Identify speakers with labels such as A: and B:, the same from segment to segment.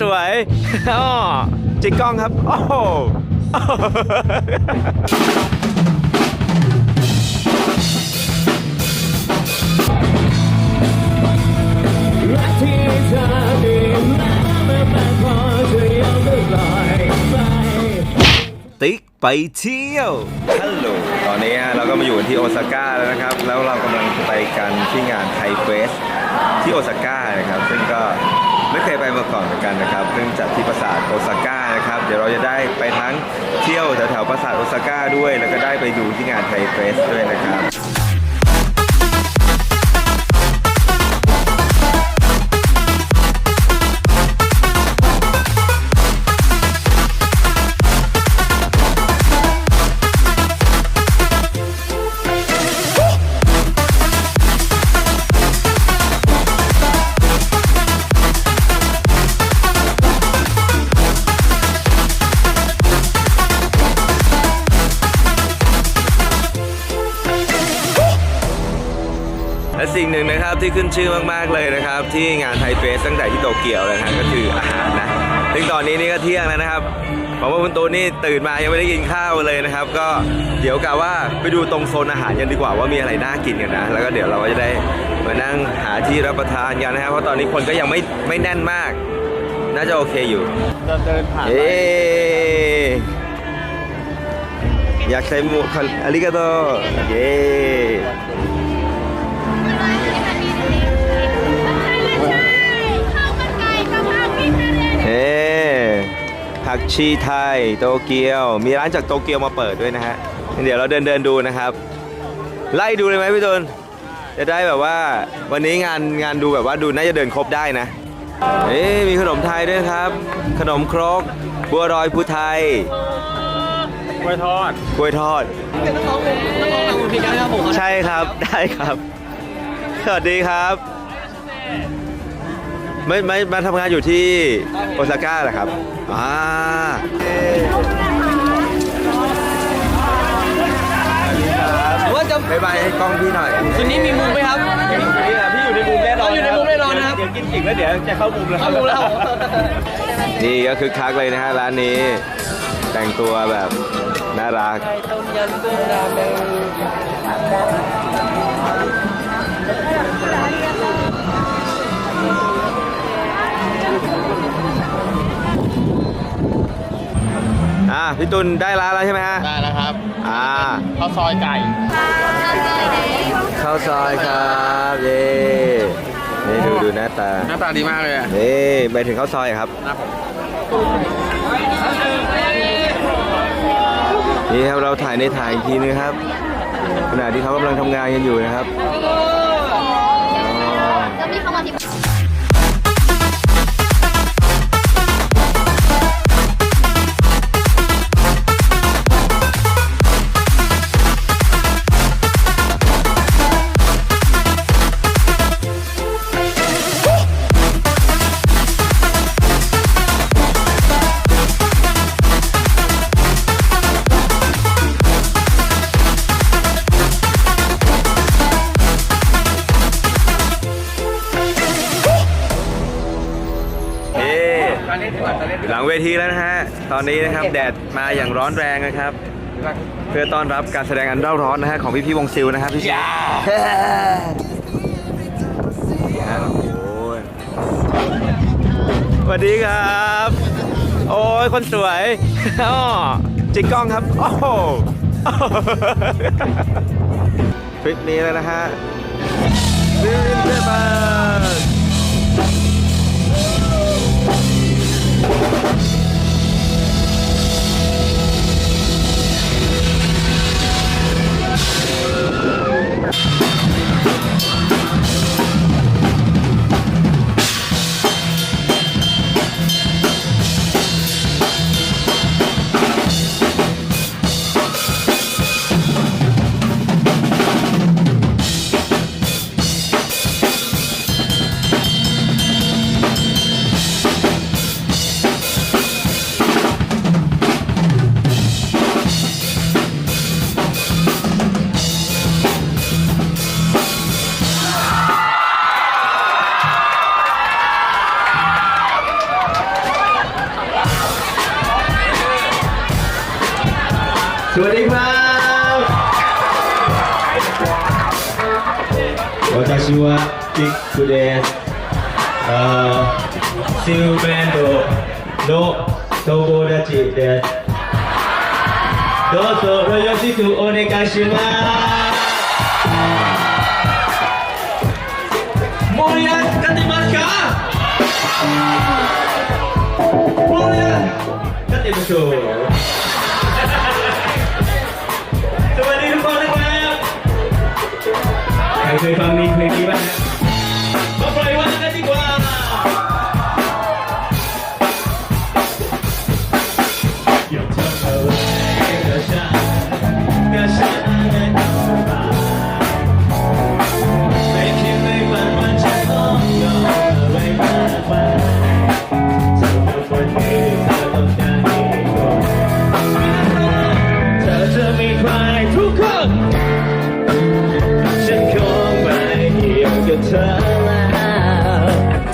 A: สวยอ้อจิกกล้องครับ โอ้โห
B: ที่เธอดีแม้ไม่แม้พอจะยอมไม่ปล่อยไป
A: ติ๊กไปเที่ยว ฮัลโหล ตอนนี้เราก็มาอยู่ที่โอซาก้าแล้วนะครับ แล้วเรากำลังไปกันที่งานไทเฟสที่โอซาก้านะครับ ซึ่งก็ ไม่เคยไปมาก่อนเหมือนกันนะครับเพิ่งจัดที่ปราสาทโอซาก้านะครับ เดี๋ยวเราจะได้ไปทั้งเที่ยวแถวๆปราสาทโอซาก้าด้วย แล้วก็ได้ไปดูที่งานไทเฟสด้วยนะครับ สิ่งหนึ่งนะครับที่ขึ้นชื่อมากๆเลยนะครับ ที่งานไทเฟสตั้งแต่ที่โตเกียวเลยนะก็คืออาหารนะซึ่งตอนนี้นี่ก็เที่ยงแล้วนะครับผมว่าคุณตูนนี่ตื่นมายังไม่ได้กินข้าวเลยนะครับ ก็เดี๋ยวกะว่าไปดูตรงโซนอาหารกันดีกว่าว่ามีอะไรน่ากินกันนะแล้วก็เดี๋ยวเราก็จะได้มานั่งหาที่รับประทานกันนะครับเพราะตอนนี้คนก็ยังไม่ไม่แน่นมาก น่าจะโอเคอยู่
B: จะเดินผ่าน
A: เย้อยากใช้หมวกอาริกาโตเย้ ผักชีไทยโตเกียว มีร้านจากโตเกียวมาเปิดด้วยนะฮะเดี๋ยวเราเดินเดินๆดูนะครับ ไล่ดูเลยไหมพี่ตุนจะได้แบบว่าวันนี้งานงานดูแบบว่าดูน่าจะเดินครบได้นะเอ๊ะมีขนมไทยด้วยครับ ขนมครกบัวรอยภูไทย
B: กล้วยทอด
A: กล้วยทอด
B: ต้องลองต้องลองทำพี่กันครับผม
A: ใช่ครับได้ครับ สวัสดีครับ ไม่ไม่มาทำงานอยู่ที่โอซาก้าเหรอครับอ่าว่าจะบายบายให้กล้องพี่หน่อย
B: คืนนี้มีมุมไหมครับ
A: นี่แหละพี่อยู่ในมุมแน่นอน
B: อยู่ในมุมแน่นอนนะครับ
A: เดี๋ยวกินอิ่มแล้วเดี๋ยวจะเข้ามุมแล้ว
B: เข้ามุมแล้ว
A: นี่ก็คือคักเลยนะฮะร้านนี้ แต่งตัวแบบน่ารัก
B: ต้มยำกุ้งราเมง
A: พี่ตุลได้ร้านแล้วใช่ไหมฮะ
B: ได้แล้วครับ
A: อ่า
B: ข้าวซอยไก่
A: ข้าวซอยครับเย่นี่ดูดูหน้าตา
B: หน้าตาดีมากเลยอะ
A: นี่ไปถึงข้าวซอยครับ
B: ครับผม
A: นี่ครับเราถ่ายในถ่ายอีกทีนึงครับ ขณะที่เขากำลังทำงานกันอยู่นะครับ หลังเวทีแล้วนะฮะ ตอนนี้นะครับแดดมาอย่างร้อนแรงนะครับ เพื่อต้อนรับการแสดงอันเร่าร้อนนะฮะของพี่พี่ๆวงซิลนะครับพี่ชินี่ฮะโอ้ยสวัสดีครับ โอ้ยคนสวยอ้อจิกกล้องครับ โอ้โหทริปนี้แล้วนะฮะวินเทอร์ それでいます私はピックですあシューベンドの友達です。どうぞよろしくお願い。します盛り上がってますか？盛り上がってましょう。 ใคร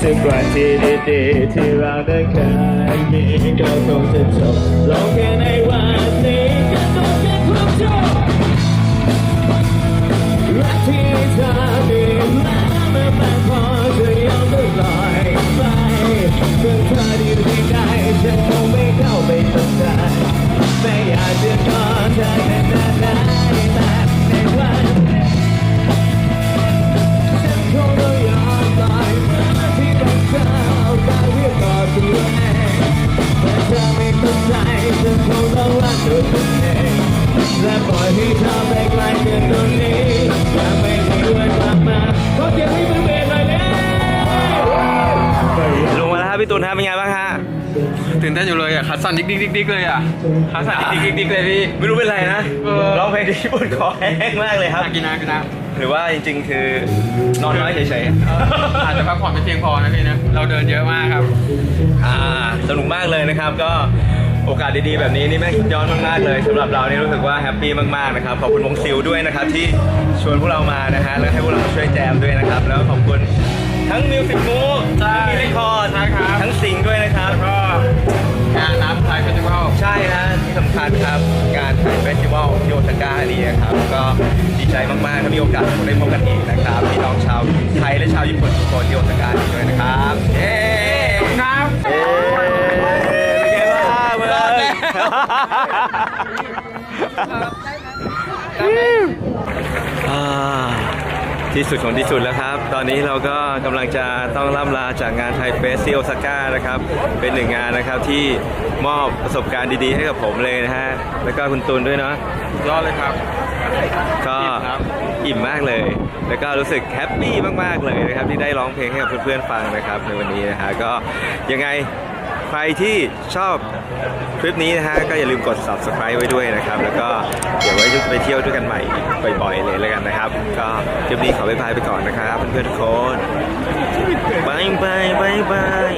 A: ทุกวันที่ดีๆที่เราได้เคยมีก็คงจะจบลงแค่ในวันนี้ก็ต้องแค่ความจบ ตูนครับเป็นไงบ้างฮะ
C: ตื่นเต้นอยู่เลยอะคัดสั่นดิ๊กดิ๊กดิ๊กดิ๊กเลยอะคัดสั่นดิ๊กดิ๊กดิ๊กดิ๊กเลยพี่
A: ไม่รู้เป็นไรนะ
C: เออ
A: ร้องเพลงที่ญี่ปุ่นคอแห้งมากเลยครับ
C: อยากกินน้ำกินน้
A: หรือว่าจริงๆ คือนอนน้อยเฉยำ
C: อาจจะพักผ่อนไม่เพียงพอนะพี่นะเราเดินเยอะมากครับ
A: ๆอ่าสนุกมากเลยนะครับก็โอกาสดีๆ แบบนี้นี่แม่งสุดยอดมากๆเลยสำหรับเรานี่รู้สึกว่าแฮปปี้มากๆนะครับขอบคุณวงซิลด้วยนะครับที่ชวนพวกเรามานะฮะแล้วให้พวกเราช่วยแจมด้วยนะครับแล้วขอบคุณ ทั้งมิวสิกมู
C: ใช่
A: ทั้งมิลิคอร์ด
C: ใช่ครับ
A: ทั้งสิงห์ด้วยนะครับ
C: ก็งานน้ำไทยเฟสติวัล
A: ใช่นะที่สำคัญครับการถ่ายเฟสติวัลที่โอซาก้านี่นะครับ ก็ดีใจมากๆถ้ามีโอกาสได้พบกันอีกนะครับพี่น้องชาวไทยและชาวญี่ปุ่นทุกคนที่โอซาก้านี้ด้วยนะครับเย้
C: ครับ
A: เย้เป็นไงบ้างเมืองอ่า ที่สุดของที่สุดแล้วครับ ตอนนี้เราก็กำลังจะต้องล่ำลาจากงานไทยเฟสที่โอซาก้านะครับ เป็นหนึ่งงานนะครับที่มอบประสบการณ์ดีๆ ให้กับผมเลยนะฮะ แล้วก็คุณตูนด้วยเนาะ
C: ยอดเลยครับ
A: ก็
C: อิ่มครับ
A: อิ่มมากเลย แล้วก็รู้สึกแฮปปี้มากๆเลยนะครับที่ได้ร้องเพลงให้กับเพื่อนๆฟังนะครับในวันนี้นะฮะก็ยังไง ใครที่ชอบคลิปนี้นะฮะก็อย่าลืมกด subscribe ไว้ด้วยนะครับ แล้วก็เดี๋ยวไว้ไปเที่ยวด้วยกันใหม่บ่อยๆเลยแล้วกันนะครับ ก็คลิปนี้ขอบ๊ายบายไปก่อนนะครับเพื่อนๆทุกคนบายบายบายบาย